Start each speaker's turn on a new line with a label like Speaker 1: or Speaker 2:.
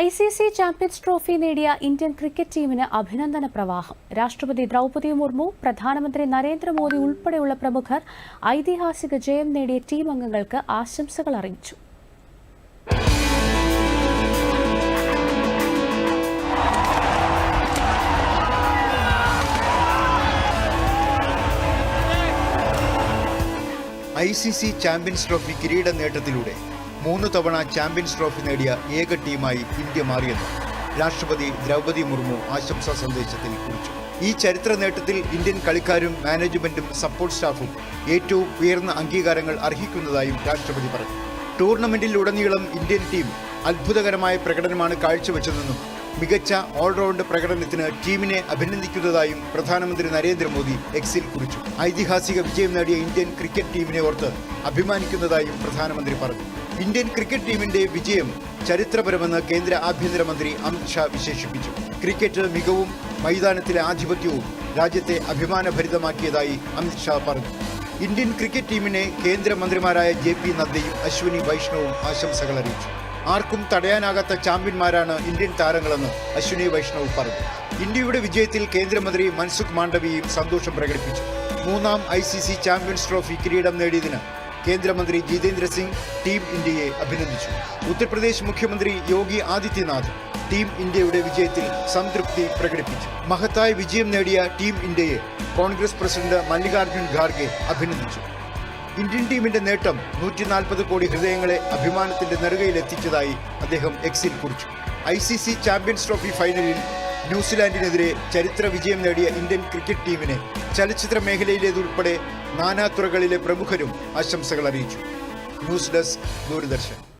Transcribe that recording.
Speaker 1: I C C champions trophy നേടിയ Indian cricket ടീമിന് അഭിനന്ദന പ്രവാഹം. രാഷ്ട്രപതി ദ്രൗപദി മുർമു പ്രധാനമന്ത്രി നരേന്ദ്രമോദി ഉൾപ്പെടെയുള്ള പ്രമുഖർ ഐതിഹാസിക ജയം നേടിയ ടീം അംഗങ്ങൾക്ക് ആശംസകൾ അറിയിച്ചു.
Speaker 2: I C C champions trophy കിരീട നേട്ടത്തിലൂടെ മൂന്ന് തവണ ചാമ്പ്യൻസ് ട്രോഫി നേടിയ ഏക ടീമായി ഇന്ത്യ മാറിയെന്ന് രാഷ്ട്രപതി ദ്രൗപദി മുർമു ആശംസാ സന്ദേശത്തിൽ കുറിച്ചു. ഈ ചരിത്ര നേട്ടത്തിൽ ഇന്ത്യൻ കളിക്കാരും മാനേജ്മെന്റും സപ്പോർട്ട് സ്റ്റാഫും ഏറ്റവും ഉയർന്ന അംഗീകാരങ്ങൾ അർഹിക്കുന്നതായും രാഷ്ട്രപതി പറഞ്ഞു. ടൂർണമെന്റിലുടനീളം ഇന്ത്യൻ ടീം അത്ഭുതകരമായ പ്രകടനമാണ് കാഴ്ചവെച്ചതെന്നും മികച്ച ഓൾറൗണ്ട് പ്രകടനത്തിന് ടീമിനെ അഭിനന്ദിക്കുന്നതായും പ്രധാനമന്ത്രി നരേന്ദ്രമോദി എക്സിൽ കുറിച്ചു. ഐതിഹാസിക വിജയം നേടിയ ഇന്ത്യൻ ക്രിക്കറ്റ് ടീമിനെ ഓർത്ത് അഭിമാനിക്കുന്നതായും പ്രധാനമന്ത്രി പറഞ്ഞു. ഇന്ത്യൻ ക്രിക്കറ്റ് ടീമിന്റെ വിജയം ചരിത്രപരമെന്ന് കേന്ദ്ര ആഭ്യന്തരമന്ത്രി അമിത്ഷാ വിശേഷിപ്പിച്ചു. ക്രിക്കറ്റ് മികവും മൈതാനത്തിലെ ആധിപത്യവും രാജ്യത്തെ അഭിമാനഭരിതമാക്കിയതായി അമിത് ഷാ പറഞ്ഞു. ഇന്ത്യൻ ക്രിക്കറ്റ് ടീമിനെ കേന്ദ്രമന്ത്രിമാരായ ജെ പി നദ്ദയും അശ്വിനി വൈഷ്ണവും ആശംസകൾ അറിയിച്ചു. ആർക്കും തടയാനാകാത്ത ചാമ്പ്യന്മാരാണ് ഇന്ത്യൻ താരങ്ങളെന്ന് അശ്വിനി വൈഷ്ണവ് പറഞ്ഞു. ഇന്ത്യയുടെ വിജയത്തിൽ കേന്ദ്രമന്ത്രി മൻസുഖ് മാണ്ഡവിയും സന്തോഷം പ്രകടിപ്പിച്ചു. മൂന്നാം ഐ ചാമ്പ്യൻസ് ട്രോഫി കിരീടം നേടിയതിന് കേന്ദ്രമന്ത്രി ജിതേന്ദ്ര സിംഗ് ടീം ഇന്ത്യയെ അഭിനന്ദിച്ചു. ഉത്തർപ്രദേശ് മുഖ്യമന്ത്രി യോഗി ആദിത്യനാഥ് ടീം ഇന്ത്യയുടെ വിജയത്തിൽ സംതൃപ്തി പ്രകടിപ്പിച്ചു. മഹത്തായ വിജയം നേടിയ ടീം ഇന്ത്യയെ കോൺഗ്രസ് പ്രസിഡന്റ് മല്ലികാർജുൻ ഖാർഗെ അഭിനന്ദിച്ചു. ഇന്ത്യൻ ടീമിന്റെ നേട്ടം നൂറ്റി നാൽപ്പത് കോടി ഹൃദയങ്ങളെ അഭിമാനത്തിന്റെ നെറുകയിലെത്തിച്ചതായി അദ്ദേഹം എക്സിൽ കുറിച്ചു. I C C champions trophy ഫൈനലിൽ ന്യൂസിലാൻഡിനെതിരെ ചരിത്ര വിജയം നേടിയ ഇന്ത്യൻ ക്രിക്കറ്റ് ടീമിനെ ചലച്ചിത്ര മേഖലയിലേതുൾപ്പെടെ നാനാതുറകളിലെ പ്രമുഖരും ആശംസകൾ അറിയിച്ചു. News desk Doordarshan.